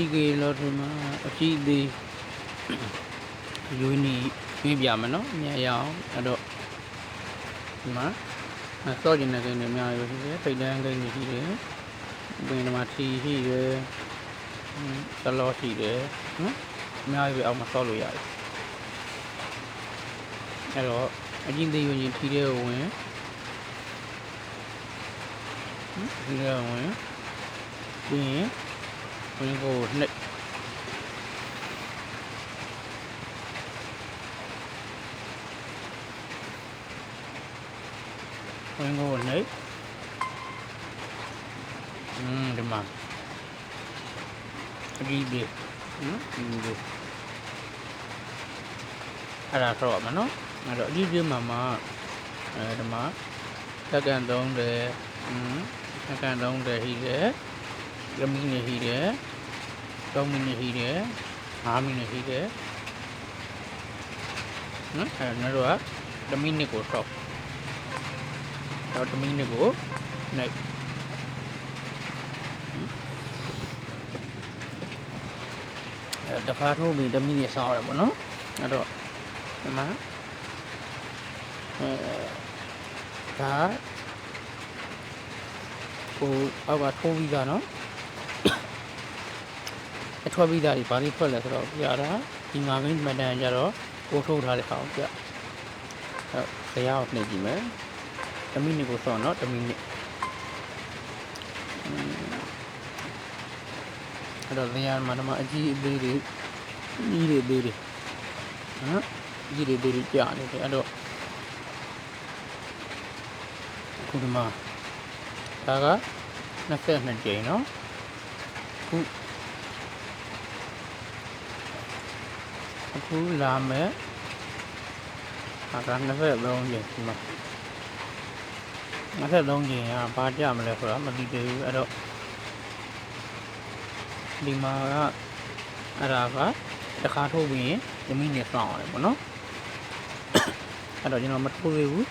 ထိကေလို့ဒီမှာအကြည့်သေးယူနီပြပြမယ်နော်အများရအောင်အဲ့တော့ဒီမှာစော့ကျင်တဲ့ကိန်းတွေအများကြီးရှိတယ်ဖိတ်တန်းကိန်းတွေရှိတယ်ဘယ်ဒီမှာထီရှိတယ်ဆလောရှိတယ်နော်အများကြီးပဲအောက်မှာစော့လို့ရတယ်အဲ့တော့အကြည့်သေးယူနီထီတဲ့ဝင်ဒီကဝင်ပြီးရင် ဝင်ကိုနှိပ်ဝင်ကိုနှိပ်อืมဒီမှာအကြည့်သေးနော်ဒီလိုအဲ့ဒါတော့မှာနော်အဲ့တော့အကြည့်သေးမှာမှာအဲဒီမှာစက္ကန့်30อืมစက္ကန့်30ရှိတယ် 1မိနစ်ရှိတယ် 3မိနစ်ရှိတယ်5မိနစ်ရှိတယ်နော်အဲကျွန်တော်က1မိနစ်ကိုဆော့တော့1မိနစ်ကိုနိုင်အဲတစ်ခါထိုးပြီး1မိနစ်ဆော့ရတယ်ပေါ့နော်အဲ့တော့ဒီမှာအဲဒါကိုအောက်ကထိုးပြီးသားနော် အထွက်ပြီးသားဒီဘာလေးထွက်လဲဆိုတော့ပြတာဒီငါမင်းမတန်ကြတော့ကိုထုတ်ထားတဲ့ခါကိုပြအဲဇရာကိုနှိပ်ကြည့်မယ်1မိနစ်ကိုစောင့်နော်1မိနစ်အဲ့တော့ဇရာမှာတော့အကြီးအသေးတွေကြီးတွေသေးတွေနော်ကြီးတွေသေးတွေကြာနေတယ်အဲ့တော့ခုဒီမှာဒါက22ကြိမ်နော်ခု အခုလာမယ်ဟာက23ချိန်ဒီမှာ23ချိန်ကဘာကြမလဲဆိုတာမသိသေးဘူးအဲ့တော့ဒီမှာကအဲ့ဒါကတစ်ခါထိုးပြီးရင်ယမိနဲ့စောင့်ရတယ်ပေါ့နော်အဲ့တော့ကျွန်တော်မထိုးသေးဘူး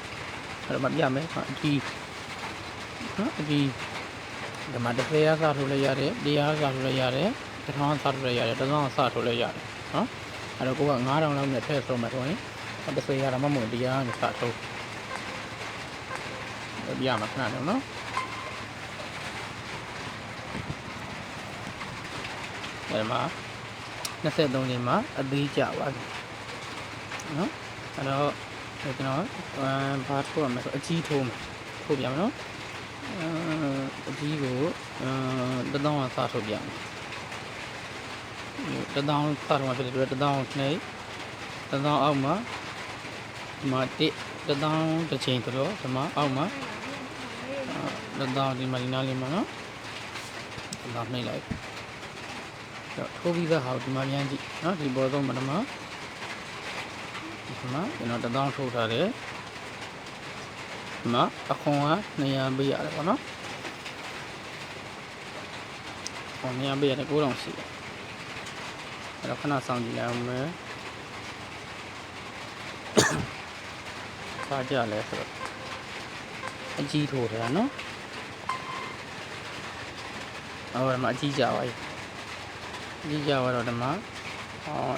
အဲ့တော့မပြမယ်အကြီးနော်အကြီးဒီမှာတစ်ဖက်ရစားထိုးလိုက်ရတယ်တရားစားထိုးလိုက်ရတယ်တစ်ထောင်စားထိုးလိုက်ရတယ်တစ်ထောင်စားထိုးလိုက်ရတယ်နော် အဲ့တော့ကိုက9000လောက်နဲ့ထည့်ဆုံးမှဆိုရင်တစ်ဆွေရတာမမဟုတ်တရားနဲ့စထုတ်ပြရမှာခဏတော့နော်အဲ့မှာ23ချိန်မှာအသေးကြပါပြီနော်အဲ့တော့ကျွန်တော်ဘာထိုးရမလဲဆိုအကြီးထိုးမယ်ထိုးပြမယ်နော်အကြီးကိုအဲတသောင်းကစထုတ်ပြမယ် တသောင်းစတော့ဖြစ်တဲ့အတွက်တသောင်းနှိပ်တသောင်းအောက်မှာဒီမှာတစ်တသောင်းတစ်ချိန်ဆိုတော့ဒီမှာအောက်မှာတသောင်းဒီမှာဒီနားလေးမှာနော်တသောင်းနှိပ်လိုက်တော့ထိုးပြီးသားဟာဒီမှာပြန်ကြည့်နော်ဒီပေါ်ဆုံးမှာဒီမှာဒီမှာကျွန်တော်တသောင်းထိုးထားတယ်ဒီမှာအခွန်က200ပေးရတယ်ပေါ့နော်ခွန်200ပေးရတယ်9000ရှိတယ် အဲ့တော့ခဏစောင့်ကြည့်လိုက်အောင်မယ်။ဘာကြလဲဆိုတော့အကြီးထိုးထားတာနော်။အော်ဒီမှာအကြီးကြပါပြီ။အကြီးကြပါတော့ဒီမှာအော်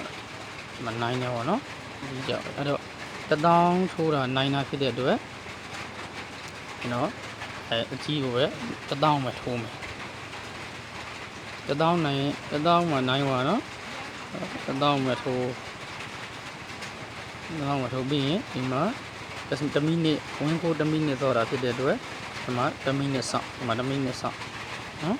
ဒီမှာနိုင်နေပါတော့။အကြီးကြအဲ့တော့တထောင်ထိုးတာနိုင်တာဖြစ်တဲ့အတွက်နော်အဲအကြီးကိုပဲတထောင်ပဲထိုးမယ်။တထောင်နိုင်တထောင်မှနိုင်ပါနော်။ တသောင်းမထိုးတသောင်းမထိုးပြီးရင်ဒီမှာ10မိနစ်ဝင်းကို10မိနစ်သောတာဖြစ်တဲ့အတွက်ဒီမှာ10မိနစ်စောင့်ဒီမှာ10မိနစ်စောင့်နော်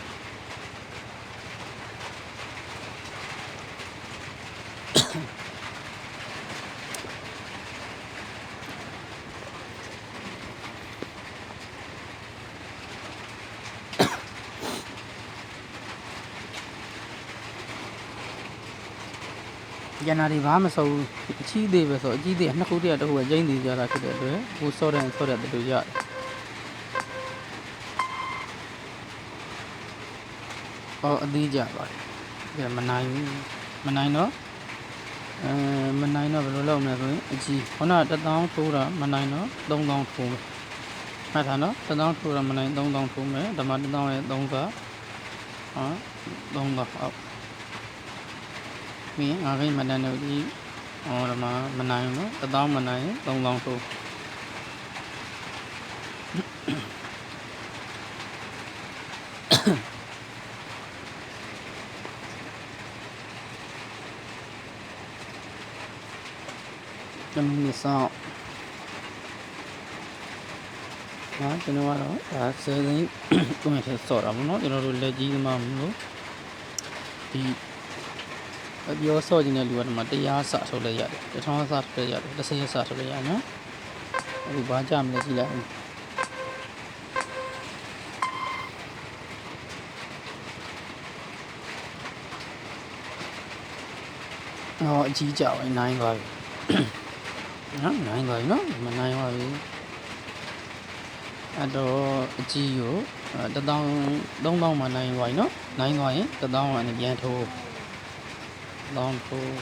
ရန်နာတွေဘာမှမစုံဘူးအချီးသေးပဲဆိုအကြီးသေးနှစ်ခုတည်းတစ်ခုပဲကျင်းသေးကြတာဖြစ်တဲ့အတွက်ကိုစောတဲ့စောတဲ့တူရတယ်ဟောအသေးကြပါတယ်ဒါမနိုင်ဘူးမနိုင်တော့အဲမနိုင်တော့ဘယ်လိုလုပ်မလဲဆိုရင်အကြီးခုနက1000ထိုးတာမနိုင်တော့3000ထိုးမယ်မှတ်ထားနော်1000ထိုးတာမနိုင်3000ထိုးမယ်ဒါမှ1000ရဲ့3ကဟာ3000ဟုတ် ပြီးရင်ငါးခိတ်မတန်းတို့ဒီဟောဒီမှာမနိုင်ဘူးနော်တစ်သောင်းမနိုင်ရင်သုံးသောင်းထိုးတမီးဆောင်ဟာကျွန်တော်ကတော့ဒါဆယ်သိန်းတွင်းထက်စော့တာပေါ့နော်ကျွန်တော်တို့လက်ကြီးသမားမလို့ဒီအ ပြောစော့ခြင်းတဲ့လူကဒီမှာတရားစထုတ်လိုက်ရတယ်တစ်ထောင်စထုတ်လိုက်ရတယ်တစ်ဆယ်စထုတ်လိုက်ရနော်အခုဘာကြမလဲကြည့်လိုက်ဦးဟောအကြီးကြပါနိုင်ပါပြီနော်နိုင်ပါပြီနော်မနိုင်ပါဘူးအဲ့တော့အကြီးကိုတစ်တောင်းသုံးတောင်းမှနိုင်ပါပြီနော်နိုင်သွားရင်တစ်တောင်းကနေပြန်ထိုး တောင်းထိုး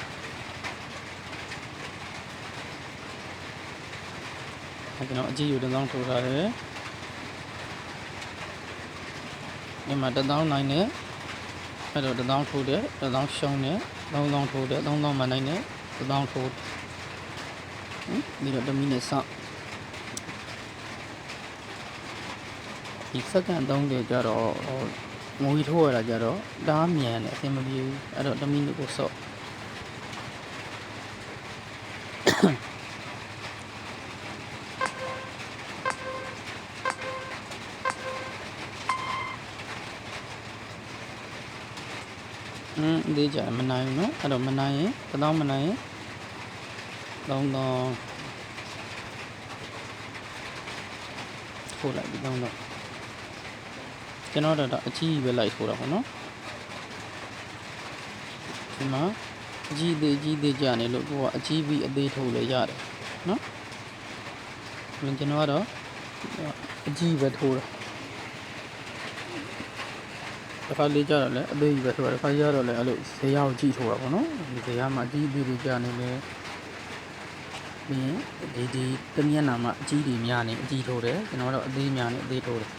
အဲ့ကျွန်တော်အကြီးကိုတစ်တောင်းထိုးထားတယ်ဒီမှာတစ်တောင်းနိုင်တယ်အဲ့တော့တစ်တောင်းထိုးတယ်တစ်တောင်းရှုံးတယ်သုံးတောင်းထိုးတယ်သုံးတောင်းမှနိုင်တယ်တစ်တောင်းထိုးဟင်ပြီးတော့တစ်မိနစ်စောင့်ဒီစက္ကန့်30ကျတော့ဟို ငွေထိုးရတာကျတော့ဒါမြန်တယ်အဆင်မပြေဘူးအဲ့တော့1မိနစ်ကိုစော့อืมဒီကြမနိုင်ဘူးเนาะအဲ့တော့မနိုင်ရင်1000မနိုင်ရင်3000ထိုးလိုက်ပြီး3000 ကျွန်တော်တို့တော့အကြီးကြီးပဲလိုက်ထိုးတာပေါ့နော်ဒီမှာအကြီးသေးအကြီးသေးကြနေလို့ကိုကအကြီးပြီးအသေးထိုးလဲရတယ်နော်ကျွန်တော်ကတော့အကြီးပဲထိုးတာတစ်ခါလေးကြတော့လည်းအသေးကြီးပဲထိုးတာတစ်ခါကြတော့လည်းအဲ့လိုဇေယျကိုကြည့်ထိုးတာပေါ့နော်ဒီဇေယျမှာအကြီးအသေးတွေကြနေလဲပြီးရင်ဒီဒီတမျက်နှာမှာအကြီးတွေများနေအကြီးထိုးတယ်ကျွန်တော်ကတော့အသေးများနေအသေးထိုးတယ်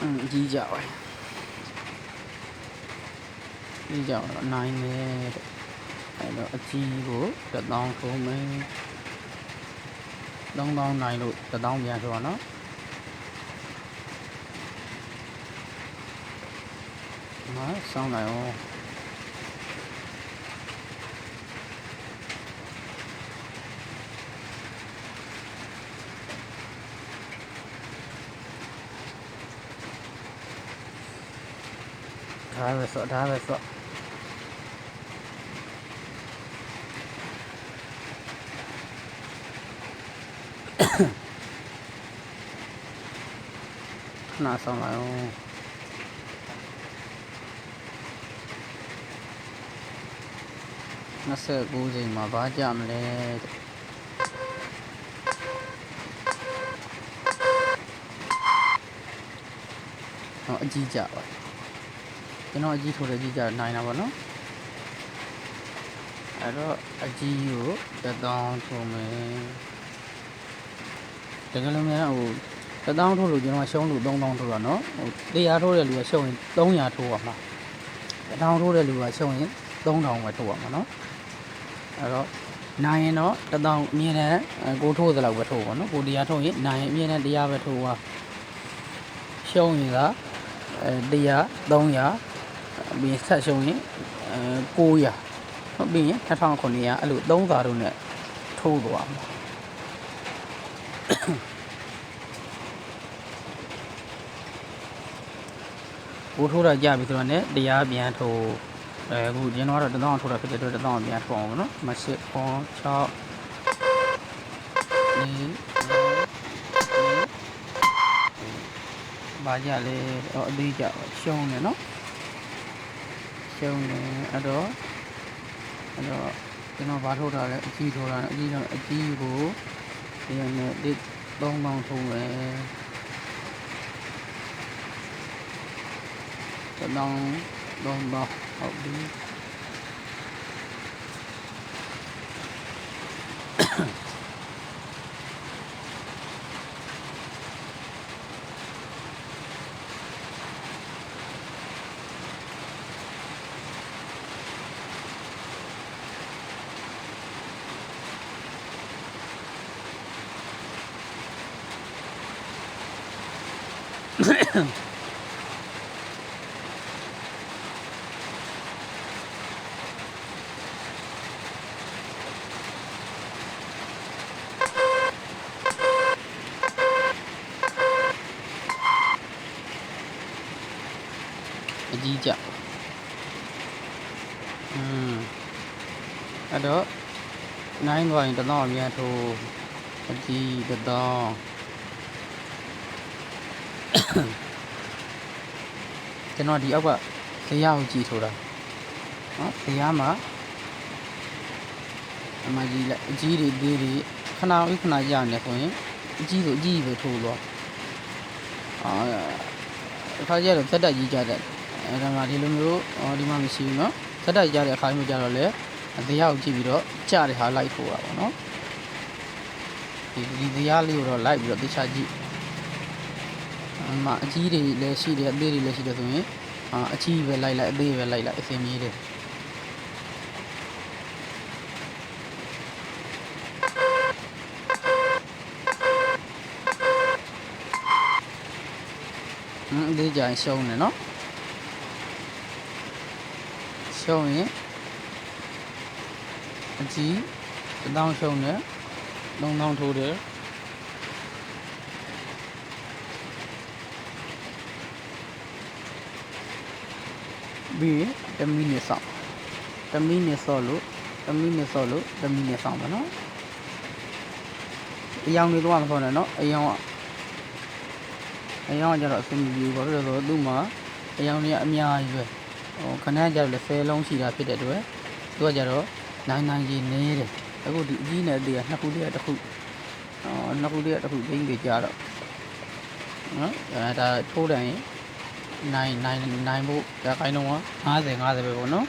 อืมအကြီးကြပါကြီးကြတော့နိုင်တယ်တဲ့အဲ့တော့အကြီးကို1000ထိုးမယ်3000နိုင်လို့1000ပြန်ဆိုတော့နော်ဒီမှာစောင်းလိုက်အောင် ဒါပဲဆိုဒါပဲဆိုခဏဆောင်လိုက်အောင်29ချိန်မှာဘာကြမလဲတဲ့ဟောအကြီးကြပါ ကျွန်တော်အကြီးထိုးတယ်အကြီးကြနိုင်တာပေါ့နော်အဲ့တော့အကြီးကို1000ထိုးမယ်တကယ်လို့များဟို1000ထိုးလို့ကျွန်တော်ရှုံးလို့3000ထိုးတာနော်ဟို100ထိုးတဲ့လူကရှုံးရင်300ထိုးပါမှာ1000ထိုးတဲ့လူကရှုံးရင်3000ပဲထိုးပါမှာနော်အဲ့တော့နိုင်ရင်တော့1000အမြဲတမ်းကိုထိုးသလောက်ပဲထိုးပါနော်ကိုတရားထိုးရင်နိုင်ရင်အမြဲတမ်းတရားပဲထိုးပါရှုံးရင်ကအဲ100 300 ပြီးဆက်ရှုံးရင်အဲ900ဟုတ်ပြီးရင်2900အဲ့လို3သာတို့နဲ့ထိုးသွားမှာကိုထိုးတာကြပြီဆိုတော့ねတရားပြန်ထိုးအဲအခုကျွန်တော်ကတော့1000ထိုးတာဖြစ်တဲ့အတွက်1000ပြန်ထိုးအောင်ပေါ့နော်မစစ်ခွန်6နေဘာကြလဲအသေးကြရှုံးတယ်နော် ကျုံတယ်အဲ့တော့အဲ့တော့ကျွန်တော်ဘာထုတ်တာလဲအကြီးထုတ်တာအကြီးတော့အကြီးကိုဒီနဲ့ဒီသုံးပေါင်းထုတ်မယ်ကျွန်တော်သုံးပေါင်းဟုတ်ပြီ တော့အမြန်ထိုးအကြီးတစ်တော့ ကျွန်တော်ဒီအောက်ကဇေယျကိုကြည့်ထိုးတာနော်ဇေယျမှာအမကြီးလက်အကြီးတွေသေးတွေခဏဝိခဏရနေဆိုရင်အကြီးဆိုအကြီးပဲထိုးလို့အာအခါကျတော့စက်တက်ကြီးကြတဲ့အဲဒါမှဒီလိုမျိုးအော်ဒီမှာမရှိဘူးเนาะစက်တက်ကြတဲ့အခါမျိုးကြတော့လေဇေယျကိုကြည့်ပြီးတော့ကြတဲ့ဟာလိုက်ထိုးတာပေါ့နော်ဒီဒီဇေယျလေးကိုတော့လိုက်ပြီးတော့တခြားကြည့် အမအကြီးတွေလည်းရှိတယ်အသေးတွေလည်းရှိတယ်ဆိုရင်အာအကြီးပဲလိုက်လိုက်အသေးပဲလိုက်လိုက်အစင်မြေးတယ်ဟင်းအသေးကြရင်ရှုံးတယ်နော်ရှုံးရင်အကြီးတစ်တောင်းရှုံးတယ်သုံးတောင်းထိုးတယ် ပြီးရင်တစ်မိနစ်စောင့်တစ်မိနစ်စော့လို့တစ်မိနစ်စော့လို့တစ်မိနစ်စောင့်ပါနော်အယောင်တွေတော့မစော့နဲ့နော်အယောင်ကအယောင်ကကြတော့အဆင်မပြေဘူးဘာဖြစ်လို့လဲဆိုတော့သူ့မှာအယောင်တွေကအများကြီးပဲဟိုခဏကြတော့လေဆယ်လုံးရှိတာဖြစ်တဲ့အတွက်သူကကြတော့နိုင်နိုင်ကြီးနေတယ်အခုဒီအကြီးနဲ့အသေးကနှစ်ခုတည်းကတစ်ခုအော်နှစ်ခုတည်းကတစ်ခုသိမ့်တွေကြတော့နော်အဲဒါထိုးတယ်ရင် နိုင်နိုင်နိုင်ဖို့ဒါခိုင်းတော့50 50ပဲပေါ့နော်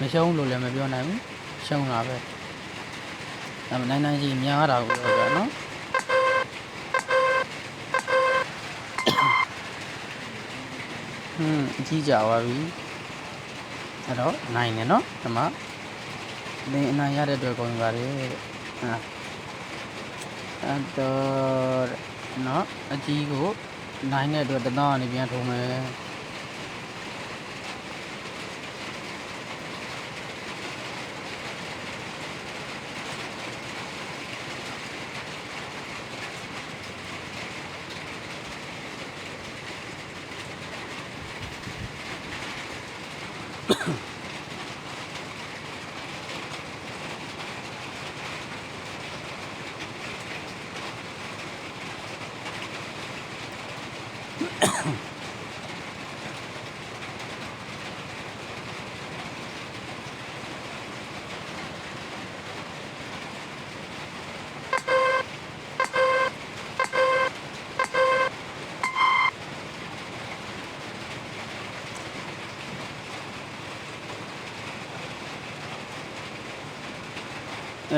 မရှုံးလို့လည်းမပြောနိုင်ဘူးရှုံးတာပဲဒါမှနိုင်နိုင်ကြီးများတာကိုပြောကြနော်ဟွန်းအကြီးကြသွားပြီအဲ့တော့နိုင်တယ်နော်ဒီမှာသင်အနိုင်ရတဲ့အတွက်ကောင်းပါလေတဲ့ဟာအဲ့တော့နော်အကြီးကိုနိုင်တဲ့အတွက်တသောကနေပြန်ထုံးမယ်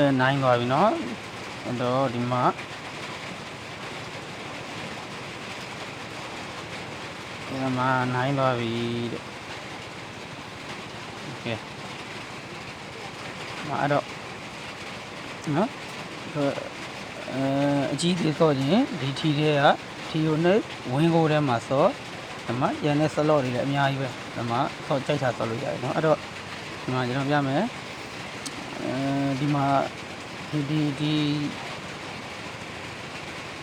အဲနိုင်သွားပြီเนาะအဲ့တော့ဒီမှာဒီမှာနိုင်သွားပြီတဲ့โอเคမအဲ့တော့နော်အဲအကြီးသေးတော့ချင်းဒီထီတွေကထီကိုနဲ့ဝင်းကိုထဲမှာစောဒီမှာရန်တဲ့ဆလော့တွေလည်းအများကြီးပဲဒီမှာဆော့ကြိုက်တာဆော့လို့ရတယ်เนาะအဲ့တော့ဒီမှာကျွန်တော်ပြမယ်အဲ ဒီမှာဒီဒီဒီ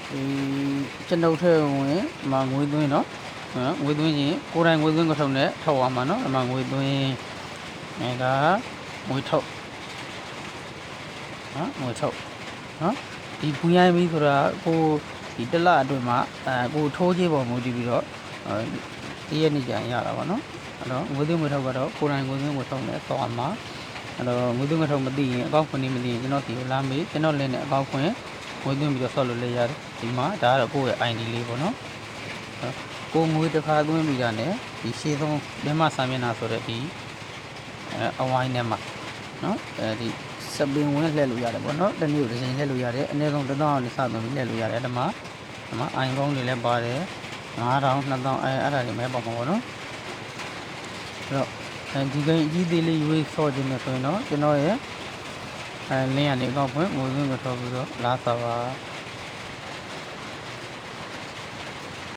ဒီကျွန်ုပ်ထဲဝင်မှာငွေသွင်းเนาะနော်ငွေသွင်းရင်ကိုယ်တိုင်ငွေသွင်းကထုံနဲ့ထောက်ရမှာเนาะဒီမှာငွေသွင်းအဲဒါငွေထုတ်နော်ငွေထုတ်နော်ဒီပူရိုင်းပြီးဆိုတာကိုဒီတစ်လအတွင်းမှာအဲကိုထိုးခြင်းပေါ်မူတည်ပြီးတော့အဲဒီရက်နေ့ကျရင်ရတာပါနော်အဲ့တော့ငွေသွင်းငွေထုတ်ကတော့ကိုယ်တိုင်ငွေသွင်းငွေထုတ်နဲ့ဆောက်ရမှာ အဲ့တော့ငွေသွင်းငွေထုတ်မသိရင်အကောင့်ဖွင့်နေမသိရင်ကျွန်တော်ဒီကိုလာမေးကျွန်တော်လင်းနဲ့အကောင့်ဖွင့်ငွေသွင်းပြီးတော့ဆောက်လို့လည်းရတယ်ဒီမှာဒါကတော့ကိုယ့်ရဲ့ ID လေးပေါ့နော်ကိုငွေတစ်ခါသွင်းပြီးတာနဲ့ဒီရှေ့ဆုံးဓမ္မစာမျက်နှာဆိုတဲ့ဒီအဲအဝိုင်းထဲမှာနော်အဲဒီစပင်ဝင်လှည့်လို့ရတယ်ပေါ့နော်တနေ့ကိုတစ်ချိန်လှည့်လို့ရတယ်အနည်းဆုံး1000အောင်နေစသုံးပြီးလှည့်လို့ရတယ်ဒီမှာဒီမှာအိုင်ကုန်းတွေလည်းပါတယ်9000 2000အဲအဲ့ဒါတွေမဲပေါ့မှာပေါ့နော်အဲ့တော့အဲ ဒီကိန်းအကြီးသေးလေးရွေးဆော့ခြင်းနဲ့ဆိုရင်တော့ကျွန်တော်ရဲ့အဲလင်းရနေအကောက်ဖွင့်မိုးစွန်းကထော်ပြီးတော့လာစာပါ